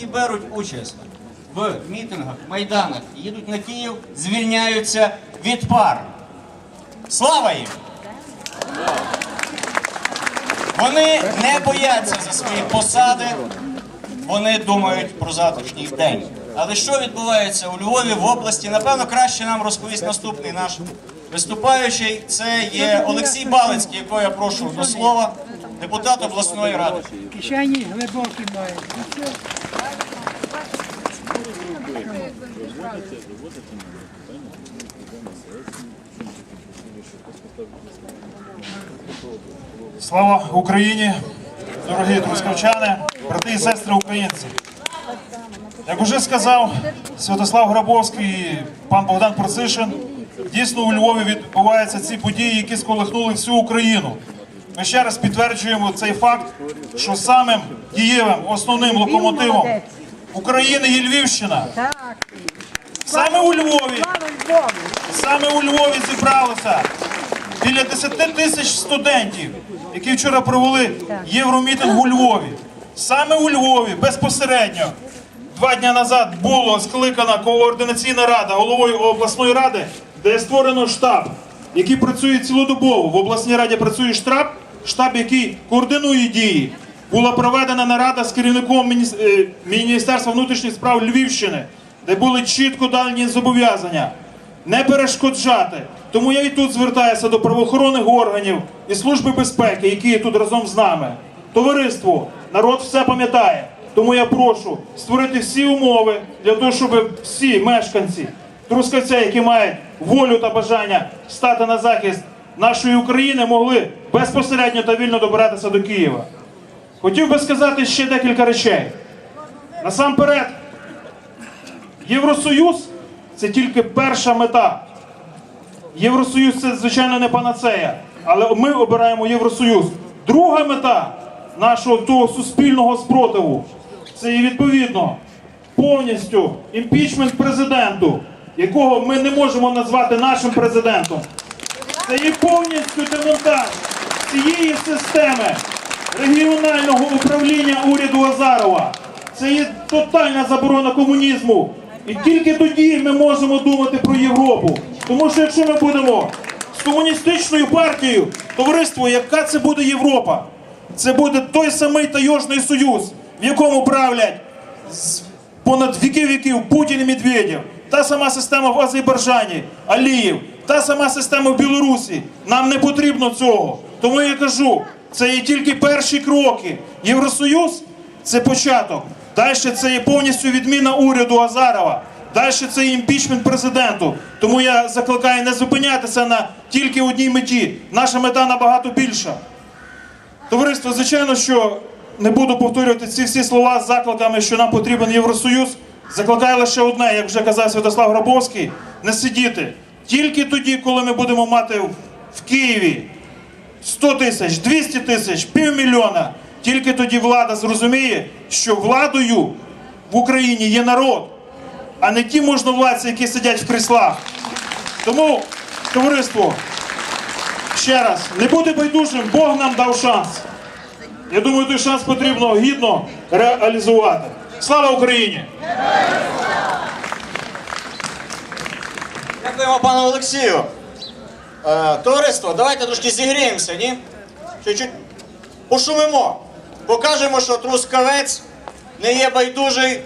які беруть участь в мітингах, майданах, їдуть на Київ, звільняються від пар. Слава їм! Вони не бояться за свої посади, вони думають про завтрашній день. Але що відбувається у Львові в області? Напевно, краще нам розповість наступний наш виступаючий. Це є Олексій Балицький, якого я прошу до слова, депутат обласної ради. Кишені глибокі мають. Слава Україні, дорогі трускавчани, брати і сестри українці. Як уже сказав Святослав Грабовський і пан Богдан Процишин, дійсно у Львові відбуваються ці події, які сколихнули всю Україну. Ми ще раз підтверджуємо цей факт, що самим дієвим основним локомотивом України є Львівщина. Так, Саме у Львові. Саме у Львові зібралося біля 10 тисяч студентів, які вчора провели євромітинг у Львові. Саме у Львові безпосередньо два дні назад була скликана координаційна рада головою обласної ради, де створено штаб, який працює цілодобово. В обласній раді працює штаб, штаб, який координує дії. Була проведена нарада з керівником е, Міністерства внутрішніх справ Львівщини, де були чітко дані зобов'язання не перешкоджати. Тому я і тут звертаюся до правоохоронних органів і служби безпеки, які є тут разом з нами. Товариство, народ все пам'ятає. Тому я прошу створити всі умови для того, щоб всі мешканці Трускавця, які мають волю та бажання стати на захист нашої України, могли безпосередньо та вільно добиратися до Києва. Хотів би сказати ще декілька речей. Насамперед, Євросоюз це тільки перша мета. Євросоюз це, звичайно, не панацея, але ми обираємо Євросоюз. Друга мета нашого того суспільного спротиву це є відповідно повністю імпічмент президенту, якого ми не можемо назвати нашим президентом. Це є повністю демонтаж цієї системи регіонального управління уряду Азарова. Це є тотальна заборона комунізму. І тільки тоді ми можемо думати про Європу. Тому що якщо ми будемо з комуністичною партією, товариство, яка це буде Європа? Це буде той самий Тайожний Союз, в якому правлять понад віки віків Путін і Медведєв. Та сама система в Азербайджані, Аліїв, та сама система в Білорусі. Нам не потрібно цього. Тому я кажу, це є тільки перші кроки. Євросоюз це початок. Далі це є повністю відміна уряду Азарова. Далі це імпічмент президенту. Тому я закликаю не зупинятися на тільки одній меті. Наша мета набагато більша. Товариство, звичайно, що не буду повторювати ці всі слова з закликами, що нам потрібен Євросоюз. Закликаю лише одне, як вже казав Святослав Грабовський, не сидіти. Тільки тоді, коли ми будемо мати в Києві 100 тисяч, 200 тисяч, півмільйона, тільки тоді влада зрозуміє, що владою в Україні є народ, а не ті можновладці, які сидять в кріслах. Тому, товариство, ще раз, не бути байдужим, Бог нам дав шанс. Я думаю, той шанс потрібно гідно реалізувати. Слава Україні! Дякуємо пану Олексію. Е, товариство, давайте трошки зігріємося, ні? Чуть-чуть пошумимо. Покажемо, що трускавець не є байдужий